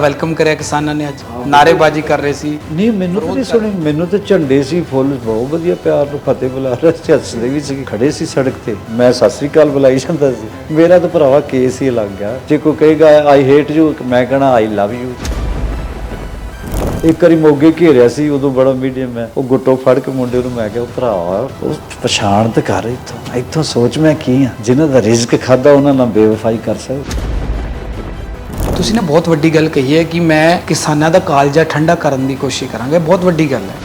Welcome ਕਰਿਆ ਕਿਸਾਨਾਂ ਨੇ ਅੱਜ। ਨਾਰੇਬਾਜ਼ੀ ਕਰ ਰਹੇ ਸੀ। ਨਹੀਂ ਮੈਨੂੰ ਤਾਂ ਨਹੀਂ ਸੁਣੀ। ਮੈਨੂੰ ਤਾਂ ਝੰਡੇ ਸੀ ਫੁੱਲ ਬਹੁਤ ਵਧੀਆ ਪਿਆਰ ਨੂੰ ਫਤਿਹ ਬੁਲਾ ਰਹੇ ਸੀ। ਹੱਸਦੇ ਵੀ ਸੀ ਖੜੇ ਸੀ ਸੜਕ ਤੇ। ਮੈਂ ਸਤਿ ਸ੍ਰੀ ਅਕਾਲ ਬੁਲਾਈ ਜਾਂਦਾ ਸੀ। ਮੇਰਾ ਤਾਂ ਭਰਾਵਾ ਕੇਸ ਹੀ ਲੱਗ ਗਿਆ ਜੇ ਕੋਈ ਕਹੇਗਾ ਆਈ ਹੇਟ ਯੂ ਮੈਂ ਕਹਣਾ ਆਈ ਲਵ ਯੂ ਇੱਕ ਵਾਰੀ ਮੋਗੇ ਘੇਰਿਆ ਸੀ ਉਦੋਂ ਬੜਾ ਮੀਡੀਅਮ ਹੈ ਉਹ ਗੁੱਟੋ ਫੜ ਕੇ ਮੁੰਡੇ ਨੂੰ ਮੈਂ ਕਿਹਾ ਭਰਾਵਾ ਉਹ ਪਛਾਣ ਤੇ ਕਰ ਇੱਥੋਂ। ਇੱਥੋਂ ਸੋਚ ਮੈਂ ਕੀ ਆ? ਜਿਨ੍ਹਾਂ ਦਾ ਰਿਜ਼ਕ ਖਾਦਾ ਉਹਨਾਂ ਨਾਲ ਬੇਵਫਾਈ ਕਰ ਸਕਦਾ। ਤੁਸੀਂ ਨੇ ਬਹੁਤ ਵੱਡੀ ਗੱਲ ਕਹੀ ਹੈ ਕਿ ਮੈਂ ਕਿਸਾਨਾਂ ਦਾ ਕਾਲਜਾ ਠੰਡਾ ਕਰਨ ਦੀ ਕੋਸ਼ਿਸ਼ ਕਰਾਂਗਾ। ਇਹ ਬਹੁਤ ਵੱਡੀ ਗੱਲ ਹੈ।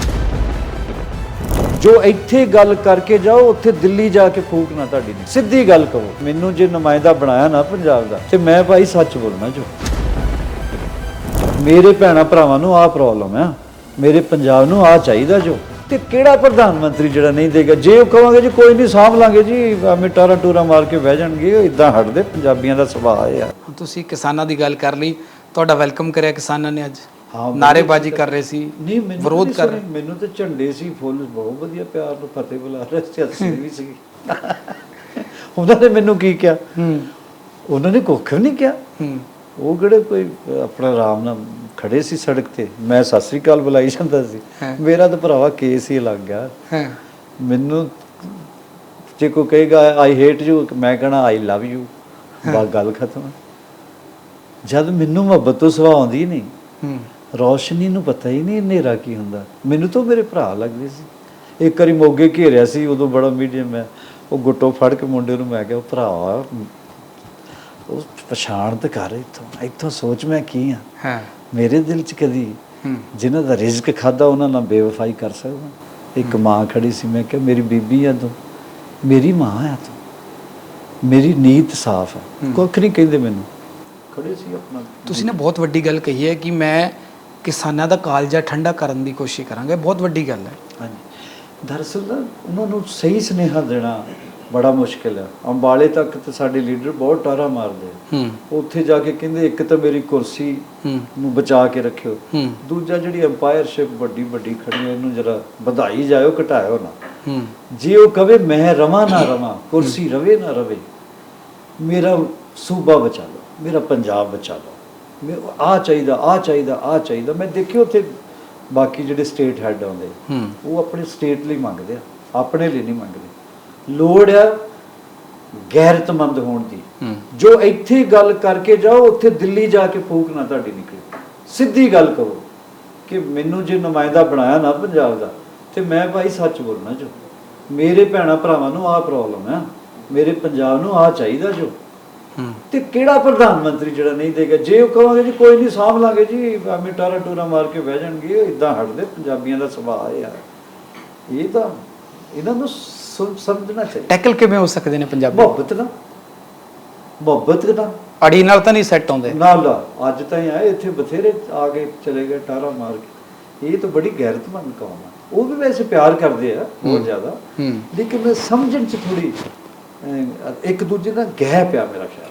ਜੋ ਇੱਥੇ ਗੱਲ ਕਰਕੇ ਜਾਓ, ਉੱਥੇ ਦਿੱਲੀ ਜਾ ਕੇ ਫੂਕ ਨਾ ਤੁਹਾਡੀ ਨਹੀਂ ਸਿੱਧੀ ਗੱਲ ਕਹੋ, ਮੈਨੂੰ ਜੇ ਨੁਮਾਇੰਦਾ ਬਣਾਇਆ ਨਾ ਪੰਜਾਬ ਦਾ, ਤੇ ਮੈਂ ਭਾਈ ਸੱਚ ਬੋਲਣਾ ਜੋ। ਮੇਰੇ ਭੈਣਾ ਭਰਾਵਾਂ ਨੂੰ ਆਹ ਪ੍ਰੋਬਲਮ ਆ। ਮੇਰੇ ਪੰਜਾਬ ਨੂੰ ਆਹ ਚਾਹੀਦਾ ਜੋ। ਤੇ ਕਿਹੜਾ ਪ੍ਰਧਾਨ ਮੰਤਰੀ ਜਿਹੜਾ ਨਹੀਂ ਦੇਗਾ? ਜੇ ਉਹ ਕਹਾਂਗੇ ਜੀ ਕੋਈ ਨਹੀਂ ਸਾਂਭ ਲਾਂਗੇ ਜੀ ਐਵੇਂ ਟਾਰਾ ਟੂਰਾ ਮਾਰ ਕੇ ਬਹਿ ਜਾਣਗੇ ਉਹ ਇਦਾਂ ਹਟਦੇ ਪੰਜਾਬੀਆਂ ਦਾ ਸੁਭਾਅ ਹੈ ਯਾਰ ਹੁਣ ਤੁਸੀਂ ਕਿਸਾਨਾਂ ਦੀ ਗੱਲ ਕਰ ਲਈ ਤੁਹਾਡਾ ਵੈਲਕਮ ਕਰਿਆ ਕਿਸਾਨਾਂ ਨੇ ਅੱਜ। ਹਾਂ, ਨਾਰੇਬਾਜ਼ੀ ਕਰ ਰਹੇ ਸੀ ਨਹੀਂ ਮੈਨੂੰ ਵਿਰੋਧ ਕਰ ਸੁਣੀ, ਮੈਨੂੰ ਤਾਂ ਝੰਡੇ ਸੀ ਫੁੱਲ ਬਹੁਤ ਵਧੀਆ ਪਿਆਰ ਨੂੰ ਫਤਿਹ ਬੁਲਾ ਰਹੇ ਸੀ ਹੱਸਦੇ ਵੀ ਸੀ ਉਹਨਾਂ ਨੇ ਮੈਨੂੰ ਕੀ ਕਿਹਾ? ਹੂੰ। ਉਹਨਾਂ ਨੇ ਕੁੱਖ ਨਹੀਂ ਕਿਹਾ। ਹੂੰ। ਉਹ ਕਿਹੜੇ ਕੋਈ ਆਪਣਾ ਆਰਾਮ ਨਾਲ ਖੜੇ ਸੀ ਸੜਕ ਤੇ। ਮੈਂ ਸਤਿ ਸ੍ਰੀ ਅਕਾਲ ਬੁਲਾਈ ਜਾਂਦਾ ਸੀ। ਮੇਰਾ ਤਾਂ ਭਰਾਵਾ ਕੇਸ ਹੀ ਲੱਗ ਗਿਆ ਮੈਨੂੰ ਜੇ ਕੋਈ ਕਹੇਗਾ ਆਈ ਹੇਟ ਯੂ ਮੈਂ ਕਹਣਾ ਆਈ ਲਵ ਯੂ ਬਾ ਗੱਲ ਖਤਮ। ਜਦ ਮੈਨੂੰ ਮੁਹੱਬਤ ਤੋਂ ਸਵਾ ਆਉਂਦੀ ਨਹੀਂ ਰੌਸ਼ਨੀ ਨੂੰ ਪਤਾ ਹੀ ਨਹੀਂ ਹਨੇਰਾ ਕੀ ਹੁੰਦਾ। ਮੈਨੂੰ ਤਾਂ ਮੇਰੇ ਭਰਾ ਲੱਗਦੇ ਸੀ। ਇੱਕ ਵਾਰੀ ਮੋਗੇ ਘੇਰਿਆ ਸੀ ਉਦੋਂ ਬੜਾ ਮੀਡੀਅਮ ਹੈ ਉਹ ਗੁੱਟੋ ਫੜ ਕੇ ਮੁੰਡੇ ਨੂੰ ਮੈਂ ਕਿਹਾ ਭਰਾ ਉਹ ਪਛਾਣ ਤੇ ਕਰ ਇੱਥੋਂ। ਇੱਥੋਂ ਸੋਚ ਮੈਂ ਕੀ ਆ? ਹਾਂ। ਮੇਰੇ ਦਿਲ 'ਚ ਕਦੀ ਜਿਨ੍ਹਾਂ ਦਾ ਰਿਜ਼ਕ ਖਾਦਾ ਉਹਨਾਂ ਨਾਲ ਬੇਵਫਾਈ ਕਰ ਸਕਦਾ। ਇੱਕ ਮਾਂ ਖੜੀ ਸੀ ਮੈਂ ਕਿਹਾ ਮੇਰੀ ਬੀਬੀ ਆ ਤੂੰ। ਮੇਰੀ ਮਾਂ ਆ ਤੂੰ। ਮੇਰੀ ਨੀਤ ਸਾਫ਼ ਹੈ। ਕੁੱਖ ਨਹੀਂ ਕਹਿੰਦੇ ਮੈਨੂੰ। ਖੜੇ ਸੀ ਆਪਣਾ। ਤੁਸੀਂ ਨੇ ਬਹੁਤ ਵੱਡੀ ਗੱਲ ਕਹੀ ਹੈ ਕਿ ਮੈਂ ਕਿਸਾਨਾਂ ਦਾ ਕਾਲਜਾ ਠੰਡਾ ਕਰਨ ਦੀ ਕੋਸ਼ਿਸ਼ ਕਰਾਂਗਾ। ਬਹੁਤ ਵੱਡੀ ਗੱਲ ਹੈ। ਹਾਂਜੀ। ਦਰਅਸਲ ਉਹਨਾਂ ਨੂੰ ਸਹੀ ਸੁਨੇਹਾ ਦੇਣਾ ਬੜਾ ਮੁਸ਼ਕਿਲ ਹੈ ਅੰਬਾਲੇ ਤੱਕ ਤੇ ਸਾਡੇ ਲੀਡਰ ਬਹੁਤ ਟਾਰਾ ਮਾਰਦੇ ਆ। ਹੂੰ। ਉੱਥੇ ਜਾ ਕੇ ਕਹਿੰਦੇ ਇੱਕ ਤਾਂ ਮੇਰੀ ਕੁਰਸੀ ਨੂੰ ਬਚਾ ਕੇ ਰੱਖਿਓ। ਦੂਜਾ ਜਿਹੜੀ ਐਮਪਾਇਰਸ਼ਿਪ ਵੱਡੀ ਵੱਡੀ ਖੜੀ ਹੈ ਇਹਨੂੰ ਜਰਾ ਵਧਾਈ ਜਾਇਓ ਘਟਾਇਓ ਨਾ। ਜੇ ਉਹ ਕਵੇ ਮੈਂ ਰਵਾਂ ਨਾ ਰਵਾਂ ਕੁਰਸੀ ਰਵੇ ਨਾ ਰਵੇ ਮੇਰਾ ਸੂਬਾ ਬਚਾ ਲਓ ਮੇਰਾ ਪੰਜਾਬ ਬਚਾ ਲਓ। ਮੈਂ ਆ ਚਾਹੀਦਾ ਆ ਚਾਹੀਦਾ ਆ ਚਾਹੀਦਾ। ਮੈਂ ਦੇਖਿਓ ਉੱਥੇ ਬਾਕੀ ਜਿਹੜੇ ਸਟੇਟ ਹੈੱਡ ਆਉਂਦੇ ਉਹ ਆਪਣੇ ਸਟੇਟ ਲਈ ਮੰਗਦੇ ਆ ਆਪਣੇ ਲਈ ਨਹੀਂ ਮੰਗਦੇ। ਲੋੜ ਆ ਗੈਰਤਮੰਦ ਹੋਣ ਦੀ। ਹੂੰ। ਜੋ ਇੱਥੇ ਗੱਲ ਕਰਕੇ ਜਾਓ ਉੱਥੇ ਦਿੱਲੀ ਜਾ ਕੇ ਫੂਕ ਨਾ ਤੁਹਾਡੀ ਨਿਕਲੇ। ਸਿੱਧੀ ਗੱਲ ਕਹੋ ਕਿ ਮੈਨੂੰ ਜੇ ਨੁਮਾਇੰਦਾ ਬਣਾਇਆ ਨਾ ਪੰਜਾਬ ਦਾ ਤੇ ਮੈਂ ਭਾਈ ਸੱਚ ਬੋਲਣਾ ਜੋ। ਮੇਰੇ ਭੈਣਾ ਭਰਾਵਾਂ ਨੂੰ ਆਹ ਪ੍ਰੋਬਲਮ ਹੈ। ਮੇਰੇ ਪੰਜਾਬ ਨੂੰ ਆਹ ਚਾਹੀਦਾ ਜੋ। ਹੂੰ। ਤੇ ਕਿਹੜਾ ਪ੍ਰਧਾਨ ਮੰਤਰੀ ਜਿਹੜਾ ਨਹੀਂ ਦੇਗਾ? ਜੇ ਉਹ ਕਹਾਂਗੇ ਜੀ ਕੋਈ ਨਹੀਂ ਸਾਂਭ ਲਾਂਗੇ ਜੀ ਐਵੇਂ ਟਾਰਾ ਟੂਰਾ ਮਾਰ ਕੇ ਬਹਿ ਜਾਣਗੇ ਇਦਾਂ ਹਟਦੇ ਪੰਜਾਬੀਆਂ ਦਾ ਸੁਭਾਅ ਹੈ ਯਾਰ। ਇਹ ਤਾਂ ਇਹਨਾਂ ਨੂੰ ਸਮਝਣਾ ਚਾਹੀਦਾ ਟੈਕਲ ਕਿਵੇਂ ਹੋ ਸਕਦੇ ਨੇ ਪੰਜਾਬੀ? ਮੁਹੱਬਤ ਨਾ। ਮੁਹੱਬਤ ਨਾ ਅੜੀ ਨਾਲ ਤਾਂ ਨਹੀਂ ਸੈੱਟ ਆਉਂਦੇ। ਨਾਲ ਦਾ ਅੱਜ ਤਾਂ ਹੀ ਆਏ ਇੱਥੇ ਬਥੇਰੇ ਆ ਕੇ ਚਲੇ ਗਏ ਟਾਰਾ ਮਾਰ ਕੇ। ਇਹ ਤਾਂ ਬੜੀ ਗੈਰਤਮੰਦ ਕੌਮ ਆ। ਉਹ ਵੀ ਵੈਸੇ ਪਿਆਰ ਕਰਦੇ ਆ ਬਹੁਤ ਜ਼ਿਆਦਾ। ਲੇਕਿਨ ਸਮਝਣ ਚ ਥੋੜੀ ਇੱਕ ਦੂਜੇ ਦਾ ਗਹਿ ਪਿਆ ਮੇਰਾ ਖਿਆਲ।